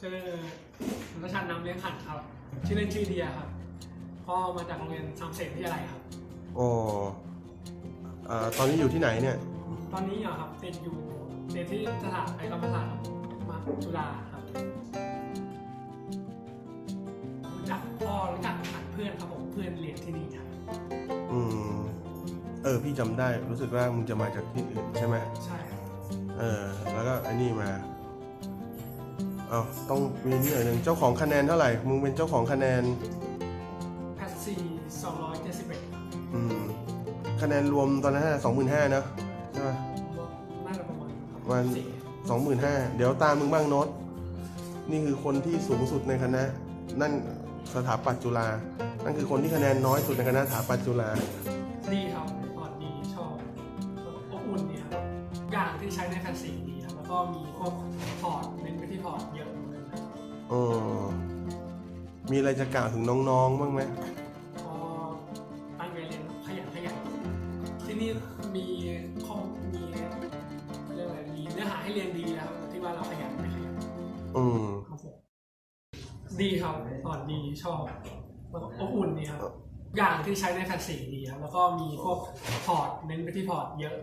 ชื่อนัชชันนำเลี้ยงหันครับ ชื่อเล่นชื่อเดียครับก็มาจากโรงเรียนสามเสนวิทยาลัยครับ อ๋ออ่าตอนนี้อยู่ที่ไหนเนี่ย ตอนนี้เหรอครับเป็นอยู่เรียนที่สถาปัตยกรรมศาสตร์มหาจุฬาครับ รู้จักพ่อรู้จักผ่านเพื่อนครับผมเพื่อนเรียนที่นี่ครับอืม เออ พี่จำได้ รู้สึกว่ามึงจะมาจากที่อื่นใช่ไหม ใช่ครับ เออ แล้วก็ไอ้นี่มาเอาต้องมีนี่หน่อยหนึ่งเจ้าของคะแนนเท่าไหร่ มึงเป็นเจ้าของคะแนน แพทซีสองร้อยเจ็ดสิบเอ็ดครับอืม คะแนนรวมตอนนั้นสองหมื่นห้านะใช่ไหม น่าจะประมาณครับประมาณสี่สองหมื่นห้าเดี๋ยวตามมึงบ้างโน้ตนี่คือคนที่สูงสุดในคณะ นั่นสถาปัตย์จุฬานั่นคือคนที่คะแนนน้อยสุดในคณะสถาปัตย์จุฬาดีครับตอนดีชอบอบอุ่นดีครับอย่างที่ใช้ในแพทซีดีครับแล้วก็มีพวกพอร์ตเน้นไปที่พอร์ต มีอะไรจะกล่าวถึงน้องๆบ้างไหมก็ตั้งใจเรียนขยันขยันที่นี่มีข้อมีเรื่องอะไรมีเนื้อหาให้เรียนดีแล้วที่ว่าเราขยันไม่ขยันอืมครับผมดีครับสอนดีชอบแล้วก็อบอุ่นดีครับอย่างที่ใช้ในแพทสีดีครับแล้วก็มีพวกพอร์ตเน้นไปที่พอร์ตเยอะ